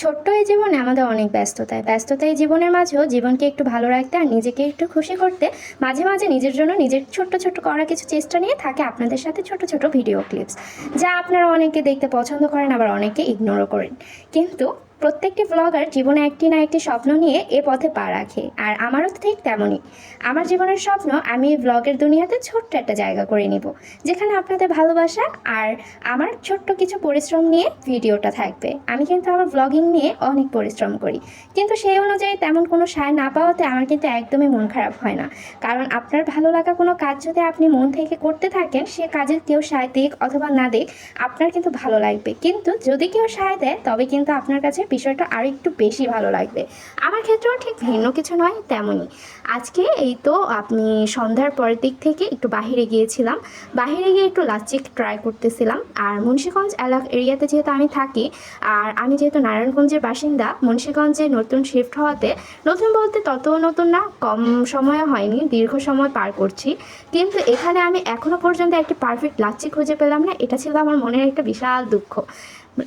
ছোট্ট এই জীবনে আমাদের অনেক ব্যস্ততায়। ব্যস্ততায় জীবনের মাঝেও জীবনকে একটু ভালো রাখতে আর নিজেকে একটু খুশি করতে মাঝে মাঝে নিজের জন্য নিজের ছোট্ট ছোট্ট করা কিছু চেষ্টা নিয়ে থাকে আপনাদের সাথে ছোট ছোট ভিডিও ক্লিপস, যা আপনারা অনেকে দেখতে পছন্দ করেন, আবার অনেকে ইগনোরও করেন। কিন্তু প্রত্যেকটি ব্লগার জীবনে একটি না একটি স্বপ্ন নিয়ে এ পথে পা রাখে, আর আমারও ঠিক তেমনই। আমার জীবনের স্বপ্ন, আমি এই ব্লগের দুনিয়াতে ছোট্ট একটা জায়গা করে নিব, যেখানে আপনাদের ভালোবাসা আর আমার ছোট্ট কিছু পরিশ্রম নিয়ে ভিডিওটা থাকবে। আমি কিন্তু আমার ব্লগিং নিয়ে অনেক পরিশ্রম করি, কিন্তু সেই অনুযায়ী তেমন কোনো সায় না পাওয়াতে আমার কিন্তু একদমই মন খারাপ হয় না। কারণ আপনার ভালো লাগা কোনো কাজ যদি আপনি মন থেকে করতে থাকেন, সে কাজের কেউ সায় দিক অথবা না দিক, আপনার কিন্তু ভালো লাগবে। কিন্তু যদি কেউ সায় দেয়, তবে কিন্তু আপনার কাছে বিষয়টা আরও একটু বেশি ভালো লাগবে। আমার ক্ষেত্রেও ঠিক ভিন্ন কিছু নয়, তেমনই। আজকে এই তো আপনি সন্ধ্যার পরের দিক থেকে একটু বাহিরে গিয়েছিলাম। বাহিরে গিয়ে একটু লাচ্ছি ট্রাই করতেছিলাম। আর মুন্সিগঞ্জ এলাকা এরিয়াতে যেহেতু আমি থাকি, আর আমি যেহেতু নারায়ণগঞ্জের বাসিন্দা, মুন্সিগঞ্জে নতুন শিফট হওয়াতে নতুন বলতে তত নতুন না, কম সময় হয়নি, দীর্ঘ সময় পার করছি। কিন্তু এখানে আমি এখনও পর্যন্ত একটি পারফেক্ট লাচ্ছি খুঁজে পেলাম না, এটা ছিল আমার মনের একটা বিশাল দুঃখ।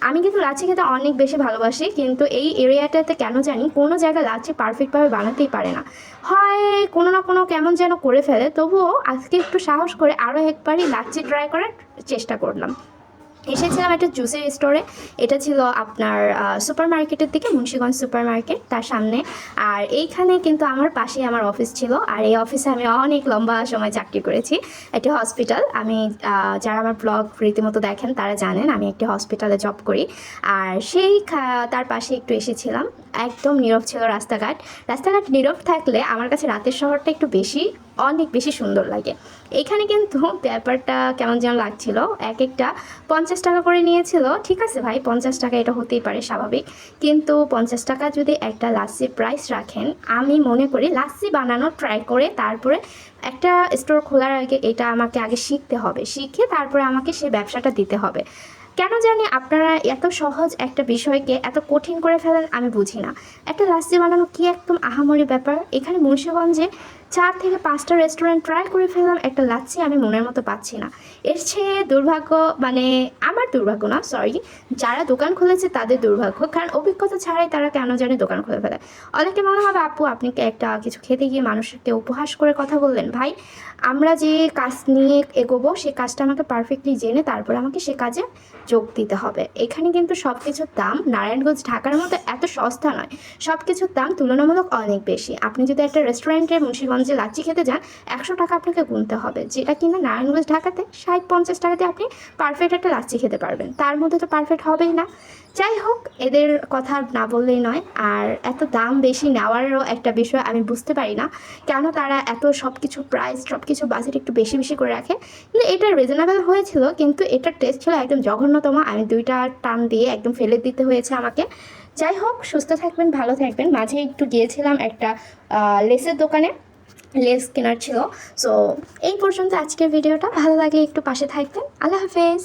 আমি কিন্তু লাচ্ছি খেতে অনেক বেশি ভালোবাসি, কিন্তু এই এরিয়াটাতে কেন জানি কোনো জায়গায় লাচ্ছি পারফেক্টভাবে বানাতেই পারে না। হয় কোনো না কোনো কেমন যেন করে ফেলে, তবুও আজকে একটু সাহস করে আরও একবারই লাচ্ছি ট্রাই করার চেষ্টা করলাম। এসেছিলাম একটা জুসের স্টোরে এটা ছিল আপনার সুপার মার্কেটের দিকে, মুন্সীগঞ্জ সুপার মার্কেট তার সামনে। আর এইখানে কিন্তু আমার পাশেই আমার অফিস ছিল। আর এই অফিসে আমি অনেক লম্বা সময় চাকরি করেছি। একটি হসপিটাল আমি যারা আমার ব্লগ রীতিমতো দেখেন, তারা জানেন আমি একটি হসপিটালে জব করি। আর সেই তার পাশে একটু এসেছিলাম। একদম নীরব ছিল রাস্তাঘাট। রাস্তাঘাট নীরব থাকলে আমার কাছে রাতের শহরটা একটু বেশি অনেক বেশি সুন্দর লাগে। এখানে কিন্তু ব্যাপারটা কেমন যেন লাগছিল এক একটা পঞ্চাশ টাকা করে নিয়েছিল, ঠিক আছে ভাই? পঞ্চাশ টাকা এটা হতেই পারে, স্বাভাবিক। কিন্তু পঞ্চাশ টাকা যদি একটা লাচ্ছির প্রাইস রাখেন, আমি মনে করি লাচ্ছি বানানো ট্রাই করে তারপরে একটা স্টোর খোলার আগে এটা আমাকে আগে শিখতে হবে। শিখে তারপরে আমাকে সেই ব্যবসাটা দিতে হবে। কেন জানি আপনারা এত সহজ একটা বিষয়কে এত কঠিন করে ফেলেন, আমি বুঝি না। একটা লাচ্ছি বানানো কি একদম আহামরি ব্যাপার? এখানে মুন্সিগঞ্জে চার থেকে পাঁচটা রেস্টুরেন্ট ট্রাই করে ফেললাম, একটা লাচ্ছি আমি মনের মতো পাচ্ছি না। এর চেয়ে দুর্ভাগ্য মানে আমার দুর্ভাগ্য না সরি যারা দোকান খুলেছে তাদের দুর্ভাগ্য, কারণ অভিজ্ঞতা ছাড়াই তারা কেন জানে দোকান খুলে ফেলে। অনেকে মনে হবে, আপু, আপনি একটা কিছু খেতে গিয়ে মানুষকে উপহাস করে কথা বললেন? ভাই, আমরা যে কাজ নিয়ে এগোবো সেই কাজটা আমাকে পারফেক্টলি জেনে তারপর আমাকে সে কাজে যোগ দিতে হবে। এখানে কিন্তু সব কিছুর দাম নারায়ণগঞ্জ, ঢাকার মতো এত সস্তা নয়। সব কিছুর দাম তুলনামূলক অনেক বেশি। আপনি যদি একটা রেস্টুরেন্টে মুন্সিগঞ্জে লাচ্ছি খেতে যান, একশো টাকা আপনাকে গুনতে হবে। যেটা কিনা নারায়ণগঞ্জ ঢাকাতে ষাট পঞ্চাশ টাকাতে আপনি পারফেক্ট একটা লাচ্ছি খেতে পারবেন। তার মধ্যে তো পারফেক্ট হবেই না। যাই হোক, এদের কথা না বললেই নয়। আর এত দাম বেশি নেওয়ারও একটা বিষয় আমি বুঝতে পারি না। কেন তারা এত সব কিছু প্রাইস সব কিছু বাজেট একটু বেশি বেশি করে রাখে? কিন্তু এটা রিজনেবল হয়েছিল, কিন্তু এটার টেস্ট ছিল একদম জঘন্যতম। আমি দুইটা টান দিয়ে একদম ফেলে দিতে হয়েছে আমাকে। যাই হোক, সুস্থ থাকবেন, ভালো থাকবেন। মাঝে একটু গিয়েছিলাম একটা লেসের দোকানে। লেস কেনার ছিল। সো এই পর্যন্ত আজকের ভিডিওটা। ভালো লাগলে একটু পাশে থাকবেন। আল্লাহ হাফেজ।